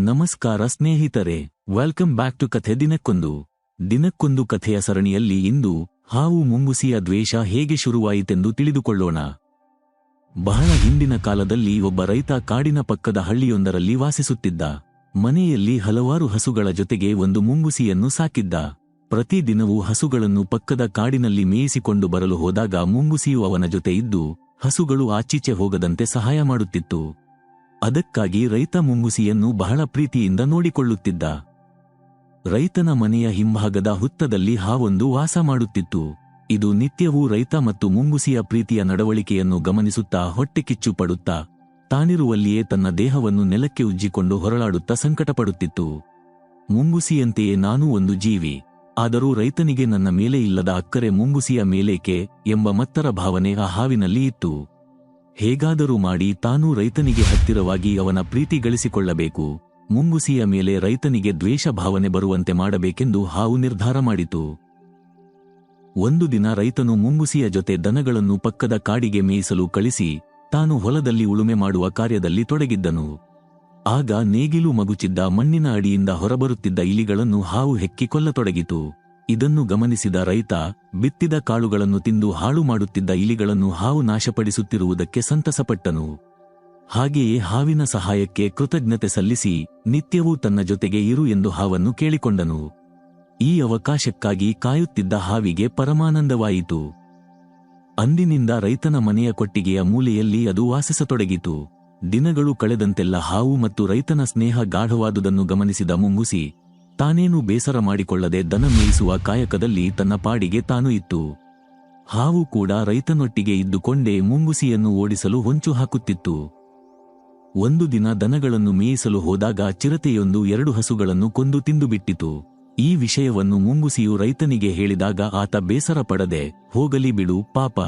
ನಮಸ್ಕಾರ ಸ್ನೇಹಿತರೆ welcome back to ಕಥೆ ದಿನಕ್ಕೊಂದು. ದಿನಕ್ಕೊಂದು ಕಥೆಯ ಸರಣಿಯಲ್ಲಿ ಇಂದು, ಹಾವು ಮುಂಗುಸಿಯ ದ್ವೇಷ ಹೇಗೆ ಶುರುವಾಯಿತೆಂದು ತಿಳಿದುಕೊಳ್ಳೋಣ. ಬಹಳ ಹಿಂದಿನ ಕಾಲದಲ್ಲಿ ಒಬ್ಬ ರೈತ ಕಾಡಿನ ಪಕ್ಕದ ಹಳ್ಳಿಯೊಂದರಲ್ಲಿ ವಾಸಿಸುತ್ತಿದ್ದ. ಮನೆಯಲ್ಲಿ ಹಲವಾರು ಹಸುಗಳ ಜೊತೆಗೆ ಒಂದು ಮುಂಗುಸಿಯನ್ನು ಸಾಕಿದ್ದ. ಪ್ರತಿದಿನವೂ ಹಸುಗಳನ್ನು ಪಕ್ಕದ ಕಾಡಿನಲ್ಲಿ ಮೇಯಿಸಿಕೊಂಡು ಬರಲು ಹೋದಾಗ ಮುಂಗುಸಿಯು ಅವನ ಜೊತೆ ಇದ್ದು, ಹಸುಗಳು ಆಚೀಚೆ ಹೋಗದಂತೆ ಸಹಾಯ ಮಾಡುತ್ತಿತ್ತು. ಅದಕ್ಕಾಗಿ ರೈತ ಮುಂಗುಸಿಯನ್ನು ಬಹಳ ಪ್ರೀತಿಯಿಂದ ನೋಡಿಕೊಳ್ಳುತ್ತಿದ್ದ. ರೈತನ ಮನೆಯ ಹಿಂಭಾಗದ ಹುತ್ತದಲ್ಲಿ ಹಾವೊಂದು ವಾಸ ಮಾಡುತ್ತಿತ್ತು. ಇದು ನಿತ್ಯವೂ ರೈತ ಮತ್ತು ಮುಂಗುಸಿಯ ಪ್ರೀತಿಯ ನಡವಳಿಕೆಯನ್ನು ಗಮನಿಸುತ್ತಾ ಹೊಟ್ಟೆಕಿಚ್ಚು ಪಡುತ್ತಾ ತಾನಿರುವಲ್ಲಿಯೇ ತನ್ನ ದೇಹವನ್ನು ನೆಲಕ್ಕೆ ಉಜ್ಜಿಕೊಂಡು ಹೊರಳಾಡುತ್ತಾ ಸಂಕಟಪಡುತ್ತಿತ್ತು. ಮುಂಗುಸಿಯಂತೆಯೇ ನಾನೂ ಒಂದು ಜೀವಿ. ಆದರೂ ರೈತನಿಗೆ ನನ್ನ ಮೇಲೆ ಇಲ್ಲದ ಅಕ್ಕರೆ ಮುಂಗುಸಿಯ ಮೇಲೇಕೆ ಎಂಬ ಮತ್ತರ ಭಾವನೆ ಆ ಹಾವಿನಲ್ಲಿ ಇತ್ತು. ಹೇಗಾದರೂ ಮಾಡಿ ತಾನೂ ರೈತನಿಗೆ ಹತ್ತಿರವಾಗಿ ಅವನ ಪ್ರೀತಿ ಗಳಿಸಿಕೊಳ್ಳಬೇಕು. ಮುಂಗುಸಿಯ ಮೇಲೆ ರೈತನಿಗೆ ದ್ವೇಷ ಭಾವನೆ ಬರುವಂತೆ ಮಾಡಬೇಕೆಂದು ಹಾವು ನಿರ್ಧಾರ ಮಾಡಿತು. ಒಂದು ದಿನ ರೈತನು ಮುಂಗುಸಿಯ ಜೊತೆ ದನಗಳನ್ನು ಪಕ್ಕದ ಕಾಡಿಗೆ ಮೇಯಿಸಲು ಕಳಿಸಿ, ತಾನು ಹೊಲದಲ್ಲಿ ಉಳುಮೆ ಮಾಡುವ ಕಾರ್ಯದಲ್ಲಿ ತೊಡಗಿದ್ದನು. ಆಗ ನೇಗಿಲು ಮಗುಚಿದ್ದ ಮಣ್ಣಿನ ಅಡಿಯಿಂದ ಹೊರಬರುತ್ತಿದ್ದ ಇಲಿಗಳನ್ನು ಹಾವು ಹೆಕ್ಕಿ ಕೊಲ್ಲತೊಡಗಿತು. ಇದನ್ನು ಗಮನಿಸಿದ ರೈತ, ಬಿತ್ತಿದ ಕಾಳುಗಳನ್ನು ತಿಂದು ಹಾಳು ಮಾಡುತ್ತಿದ್ದ ಇಲಿಗಳನ್ನು ಹಾವು ನಾಶಪಡಿಸುತ್ತಿರುವುದಕ್ಕೆ ಸಂತಸಪಟ್ಟನು. ಹಾಗೆಯೇ ಹಾವಿನ ಸಹಾಯಕ್ಕೆ ಕೃತಜ್ಞತೆ ಸಲ್ಲಿಸಿ ನಿತ್ಯವೂ ತನ್ನ ಜೊತೆಗೆ ಇರು ಎಂದು ಹಾವನ್ನು ಕೇಳಿಕೊಂಡನು. ಈ ಅವಕಾಶಕ್ಕಾಗಿ ಕಾಯುತ್ತಿದ್ದ ಹಾವಿಗೆ ಪರಮಾನಂದವಾಯಿತು. ಅಂದಿನಿಂದ ರೈತನ ಮನೆಯ ಕೊಟ್ಟಿಗೆಯ ಮೂಲೆಯಲ್ಲಿ ಅದು ವಾಸಿಸತೊಡಗಿತು. ದಿನಗಳು ಕಳೆದಂತೆಲ್ಲ ಹಾವು ಮತ್ತು ರೈತನ ಸ್ನೇಹ ಗಾಢವಾದುದನ್ನು ಗಮನಿಸಿದ ಮುಂಗುಸಿ ತಾನೇನು ಬೇಸರ ಮಾಡಿಕೊಳ್ಳದೆ ದನ ಮೇಯಿಸುವ ಕಾಯಕದಲ್ಲಿ ತನ್ನ ಪಾಡಿಗೆ ತಾನು ಇತ್ತು. ಹಾವು ಕೂಡ ರೈತನೊಟ್ಟಿಗೆ ಇದ್ದುಕೊಂಡೇ ಮುಂಗುಸಿಯನ್ನು ಓಡಿಸಲು ಹೊಂಚು ಹಾಕುತ್ತಿತ್ತು. ಒಂದು ದಿನ ದನಗಳನ್ನು ಮೇಯಿಸಲು ಹೋದಾಗ ಚಿರತೆಯೊಂದು ಎರಡು ಹಸುಗಳನ್ನು ಕೊಂದು ತಿಂದುಬಿಟ್ಟಿತು. ಈ ವಿಷಯವನ್ನು ಮುಂಗುಸಿಯು ರೈತನಿಗೆ ಹೇಳಿದಾಗ ಆತ ಬೇಸರ ಪಡದೆ, ಹೋಗಲಿ ಬಿಡು, ಪಾಪ.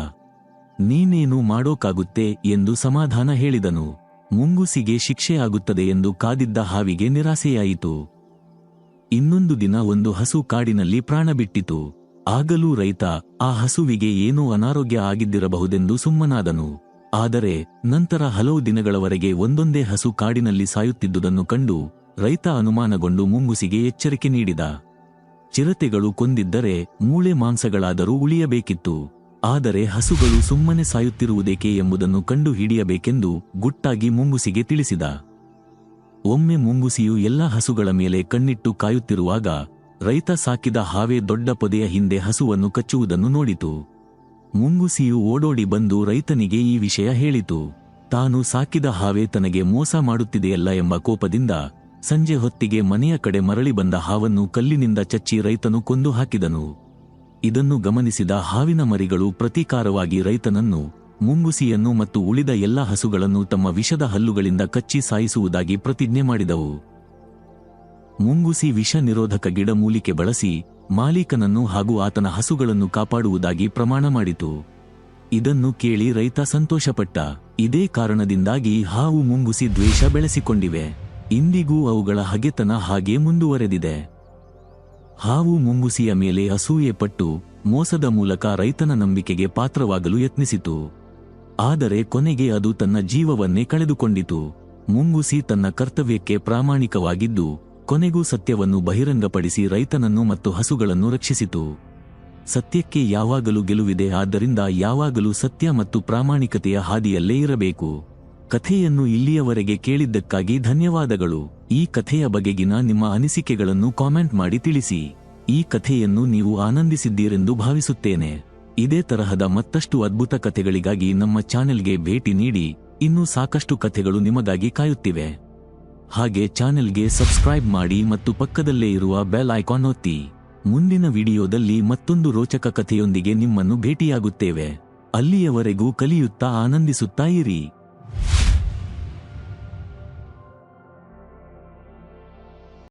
ನೀನೇನು ಮಾಡೋಕಾಗುತ್ತೆ ಎಂದು ಸಮಾಧಾನ ಹೇಳಿದನು. ಮುಂಗುಸಿಗೆ ಶಿಕ್ಷೆಯಾಗುತ್ತದೆ ಎಂದು ಕಾದಿದ್ದ ಹಾವಿಗೆ ನಿರಾಸೆಯಾಯಿತು. ಇನ್ನೊಂದು ದಿನ ಒಂದು ಹಸು ಕಾಡಿನಲ್ಲಿ ಪ್ರಾಣ ಬಿಟ್ಟಿತು. ಆಗಲೂ ರೈತ ಆ ಹಸುವಿಗೆ ಏನೋ ಅನಾರೋಗ್ಯ ಆಗಿದ್ದಿರಬಹುದೆಂದು ಸುಮ್ಮನಾದನು. ಆದರೆ ನಂತರ ಹಲವು ದಿನಗಳವರೆಗೆ ಒಂದೊಂದೇ ಹಸು ಕಾಡಿನಲ್ಲಿ ಸಾಯುತ್ತಿದ್ದುದನ್ನು ಕಂಡು ರೈತ ಅನುಮಾನಗೊಂಡು ಮುಂಗುಸಿಗೆ ಎಚ್ಚರಿಕೆ ನೀಡಿದ. ಚಿರತೆಗಳು ಕೊಂದಿದ್ದರೆ ಮೂಳೆ ಮಾಂಸಗಳಾದರೂ ಉಳಿಯಬೇಕಿತ್ತು. ಆದರೆ ಹಸುಗಳು ಸುಮ್ಮನೆ ಸಾಯುತ್ತಿರುವುದೇಕೆ ಎಂಬುದನ್ನು ಕಂಡು ಹಿಡಿಯಬೇಕೆಂದು ಗುಟ್ಟಾಗಿ ಮುಂಗುಸಿಗೆ ತಿಳಿಸಿದ. ಒಮ್ಮೆ ಮುಂಗುಸಿಯು ಎಲ್ಲ ಹಸುಗಳ ಮೇಲೆ ಕಣ್ಣಿಟ್ಟು ಕಾಯುತ್ತಿರುವಾಗ ರೈತ ಸಾಕಿದ ಹಾವೇ ದೊಡ್ಡ ಪೊದೆಯ ಹಿಂದೆ ಹಸುವನ್ನು ಕಚ್ಚುವುದನ್ನು ನೋಡಿತು. ಮುಂಗುಸಿಯು ಓಡೋಡಿ ಬಂದು ರೈತನಿಗೆ ಈ ವಿಷಯ ಹೇಳಿತು. ತಾನು ಸಾಕಿದ ಹಾವೇ ತನಗೆ ಮೋಸ ಮಾಡುತ್ತಿದೆಯಲ್ಲ ಎಂಬ ಕೋಪದಿಂದ ಸಂಜೆ ಹೊತ್ತಿಗೆ ಮನೆಯ ಕಡೆ ಮರಳಿ ಬಂದ ಹಾವನ್ನು ಕಲ್ಲಿನಿಂದ ಚಚ್ಚಿ ರೈತನು ಕೊಂದು ಹಾಕಿದನು. ಇದನ್ನು ಗಮನಿಸಿದ ಹಾವಿನ ಮರಿಗಳು ಪ್ರತೀಕಾರವಾಗಿ ರೈತನನ್ನು ಮುಂಗುಸಿಯನ್ನು ಮತ್ತು ಉಳಿದ ಎಲ್ಲ ಹಸುಗಳನ್ನು ತಮ್ಮ ವಿಷದ ಹಲ್ಲುಗಳಿಂದ ಕಚ್ಚಿ ಸಾಯಿಸುವುದಾಗಿ ಪ್ರತಿಜ್ಞೆ ಮಾಡಿದವು. ಮುಂಗುಸಿ ವಿಷ ನಿರೋಧಕ ಗಿಡಮೂಲಿಕೆ ಬಳಸಿ ಮಾಲೀಕನನ್ನು ಹಾಗೂ ಆತನ ಹಸುಗಳನ್ನು ಕಾಪಾಡುವುದಾಗಿ ಪ್ರಮಾಣ ಮಾಡಿತು. ಇದನ್ನು ಕೇಳಿ ರೈತ ಸಂತೋಷಪಟ್ಟ. ಇದೇ ಕಾರಣದಿಂದಾಗಿ ಹಾವು ಮುಂಗುಸಿ ದ್ವೇಷ ಬೆಳೆಸಿಕೊಂಡಿವೆ. ಇಂದಿಗೂ ಅವುಗಳ ಹಗೆತನ ಹಾಗೆ ಮುಂದುವರೆದಿದೆ. ಹಾವು ಮುಂಗುಸಿಯ ಮೇಲೆ ಅಸೂಯೆ ಪಟ್ಟು ಮೋಸದ ಮೂಲಕ ರೈತನ ನಂಬಿಕೆಗೆ ಪಾತ್ರವಾಗಲು ಯತ್ನಿಸಿತು. ಆದರೆ ಕೊನೆಗೆ ಅದು ತನ್ನ ಜೀವವನ್ನೇ ಕಳೆದುಕೊಂಡಿತು. ಮುಂಗುಸಿ ತನ್ನ ಕರ್ತವ್ಯಕ್ಕೆ ಪ್ರಾಮಾಣಿಕವಾಗಿದ್ದು, ಕೊನೆಗೂ ಸತ್ಯವನ್ನು ಬಹಿರಂಗಪಡಿಸಿ ರೈತನನ್ನು ಮತ್ತು ಹಸುಗಳನ್ನು ರಕ್ಷಿಸಿತು. ಸತ್ಯಕ್ಕೆ ಯಾವಾಗಲೂ ಗೆಲುವಿದೆ, ಆದ್ದರಿಂದ ಯಾವಾಗಲೂ ಸತ್ಯ ಮತ್ತು ಪ್ರಾಮಾಣಿಕತೆಯ ಹಾದಿಯಲ್ಲೇ ಇರಬೇಕು. ಕಥೆಯನ್ನು ಇಲ್ಲಿಯವರೆಗೆ ಕೇಳಿದ್ದಕ್ಕಾಗಿ ಧನ್ಯವಾದಗಳು. ಈ ಕಥೆಯ ಬಗೆಗಿನ ನಿಮ್ಮ ಅನಿಸಿಕೆಗಳನ್ನು ಕಾಮೆಂಟ್ ಮಾಡಿ ತಿಳಿಸಿ. ಈ ಕಥೆಯನ್ನು ನೀವು ಆನಂದಿಸಿದ್ದೀರೆಂದು ಭಾವಿಸುತ್ತೇನೆ. ಇದೇ ತರಹದ ಮತ್ತಷ್ಟು ಅದ್ಭುತ ಕಥೆಗಳಿಗಾಗಿ ನಮ್ಮ ಚಾನೆಲ್ಗೆ ಭೇಟಿ ನೀಡಿ, ಇನ್ನೂ ಸಾಕಷ್ಟು ಕಥೆಗಳು ನಿಮಗಾಗಿ ಕಾಯುತ್ತಿವೆ. ಹಾಗೆ ಚಾನೆಲ್ಗೆ ಸಬ್ಸ್ಕ್ರೈಬ್ ಮಾಡಿ ಮತ್ತು ಪಕ್ಕದಲ್ಲೇ ಇರುವ ಬೆಲ್ ಐಕಾನ್ ಒತ್ತಿ. ಮುಂದಿನ ವಿಡಿಯೋದಲ್ಲಿ ಮತ್ತೊಂದು ರೋಚಕ ಕಥೆಯೊಂದಿಗೆ ನಿಮ್ಮನ್ನು ಭೇಟಿಯಾಗುತ್ತೇವೆ. ಅಲ್ಲಿಯವರೆಗೂ ಕಲಿಯುತ್ತಾ ಆನಂದಿಸುತ್ತಾ ಇರಿ.